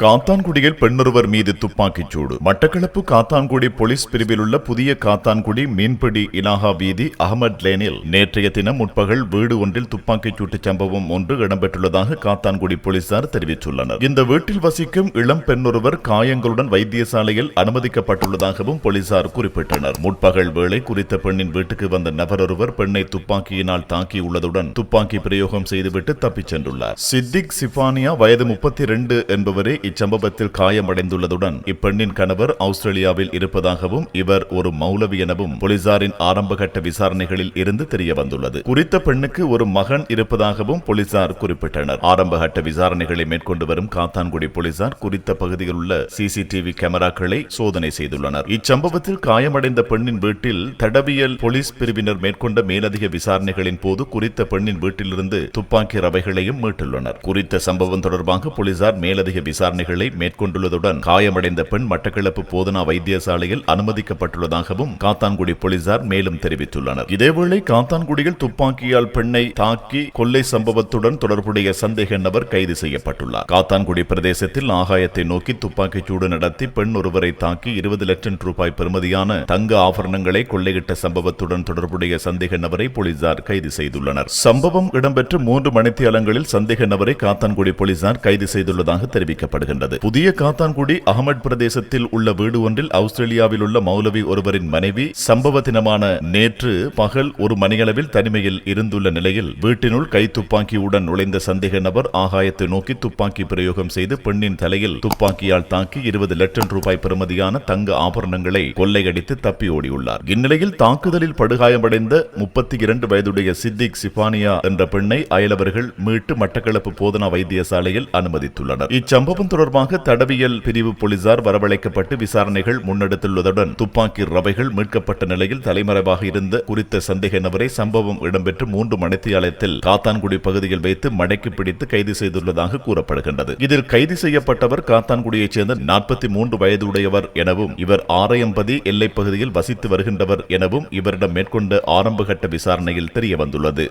காத்தான்குடியில் பெண்ணொருவர் மீது துப்பாக்கிச் சூடு. மட்டக்களப்பு காத்தான்குடி போலீஸ் பிரிவில் உள்ள புதிய காத்தான்குடி மீன்பிடி இலாகா வீதி அகமட் லேனில் நேற்றைய தினம் முற்பகல் வீடு ஒன்றில் துப்பாக்கிச் சூட்டு சம்பவம் ஒன்று இடம்பெற்றுள்ளதாக காத்தான்குடி போலீசார் தெரிவித்துள்ளனர். இந்த வீட்டில் வசிக்கும் இளம் பெண்ணொருவர் காயங்களுடன் வைத்தியசாலையில் அனுமதிக்கப்பட்டுள்ளதாகவும் போலீசார் குறிப்பிட்டனர். முற்பகல் வேளை குறித்த பெண்ணின் வீட்டுக்கு வந்த நபரொருவர் பெண்ணை துப்பாக்கியினால் தாக்கியுள்ளதுடன் துப்பாக்கி பிரயோகம் செய்துவிட்டு தப்பிச் சென்றுள்ளார். சித்திக் சிஃபானியா வயது முப்பத்தி இரண்டு என்பவரே இச்சம்பவத்தில் காயமடைந்துள்ளதுடன் இப்பெண்ணின் கணவர் ஆஸ்திரேலியாவில் இருப்பதாகவும் இவர் ஒரு மௌலவி எனவும் போலீசாரின் ஆரம்பகட்ட விசாரணைகளில் இருந்து தெரிய வந்துள்ளது குறித்த பெண்ணுக்கு ஒரு மகன் இருப்பதாகவும் போலீசார் குறிப்பிட்டனர். ஆரம்பகட்ட விசாரணைகளை மேற்கொண்டு வரும் காத்தான்குடி போலீசார் குறித்த பகுதியில் உள்ள சிசிடிவி கேமராக்களை சோதனை செய்துள்ளனர். இச்சம்பவத்தில் காயமடைந்த பெண்ணின் வீட்டில் தடவியல் போலீஸ் பிரிவினர் மேற்கொண்ட மேலதிக விசாரணைகளின் போது குறித்த பெண்ணின் வீட்டிலிருந்து துப்பாக்கி ரவைகளையும் மீட்டுள்ளனர். குறித்த சம்பவம் தொடர்பாக போலீசார் மேலதிக விசாரணை விசாரணைகளை மேற்கொண்டுள்ளதுடன் காயமடைந்த பெண் மட்டக்களப்பு போதனா வைத்தியசாலையில் அனுமதிக்கப்பட்டுள்ளதாகவும் காத்தான்குடி போலீசார் மேலும் தெரிவித்துள்ளனர். இதேவேளை காத்தான்குடியில் துப்பாக்கியால் பெண்ணை தாக்கி கொள்ளை சம்பவத்துடன் தொடர்புடைய சந்தேக நபர் கைது செய்யப்பட்டுள்ளார். காத்தான்குடி பிரதேசத்தில் ஆகாயத்தை நோக்கி துப்பாக்கிச் சூடு நடத்தி பெண் ஒருவரை தாக்கி இருபது லட்சம் ரூபாய் பெறுமதியான தங்க ஆபரணங்களை கொள்ளையிட்ட சம்பவத்துடன் தொடர்புடைய சந்தேக நபரை போலீசார் கைது செய்துள்ளனர். சம்பவம் இடம்பெற்று மூன்று மணித்தியாலங்களில் சந்தேக நபரை காத்தான்குடி போலீசார் கைது செய்துள்ளதாக வருகின்றது. புதிய காத்தான்குடி அகமட் பிரதேசத்தில் உள்ள வீடு ஒன்றில் ஆஸ்திரேலியாவில் உள்ள மௌலவி ஒருவரின் மனைவி சம்பவ தினமான நேற்று பகல் ஒரு மணியளவில் தனிமையில் இருந்துள்ள நிலையில் வீட்டினுள் கை துப்பாக்கியுடன் நுழைந்த சந்தேக நபர் ஆகாயத்தை நோக்கி துப்பாக்கி பிரயோகம் செய்து பெண்ணின் தலையில் துப்பாக்கியால் தாக்கி இருபது லட்சம் ரூபாய் பெறுமதியான தங்க ஆபரணங்களை கொள்ளையடித்து தப்பி ஓடியுள்ளார். இந்நிலையில் தாக்குதலில் படுகாயமடைந்த முப்பத்தி இரண்டு வயதுடைய சித்திக் சிபானியா என்ற பெண்ணை அயலவர்கள் மீட்டு மட்டக்களப்பு போதனா வைத்தியசாலையில் அனுமதித்துள்ளனர். இச்சம்பவம் தொடர்பாக தடவியல் பிரிவு போலீசார் வரவழைக்கப்பட்டு விசாரணைகள் முன்னெடுத்துள்ளதுடன் துப்பாக்கி ரவைகள் மீட்கப்பட்ட நிலையில் தலைமறைவாக இருந்த குறித்த சந்தேக நபரை சம்பவம் இடம்பெற்று மூன்று மணித்தியாலயத்தில் காத்தான்குடி பகுதியில் வைத்து மடக்கி பிடித்து கைது செய்துள்ளதாக கூறப்படுகின்றது. இதில் கைது செய்யப்பட்டவர் காத்தான்குடியைச் சேர்ந்த நாற்பத்தி மூன்று வயதுடையவர் எனவும் இவர் ஆரையம்பதி எல்லைப் பகுதியில் வசித்து வருகின்றவர் எனவும் இவரிடம் மேற்கொண்ட ஆரம்பகட்ட விசாரணையில் தெரிய வந்துள்ளது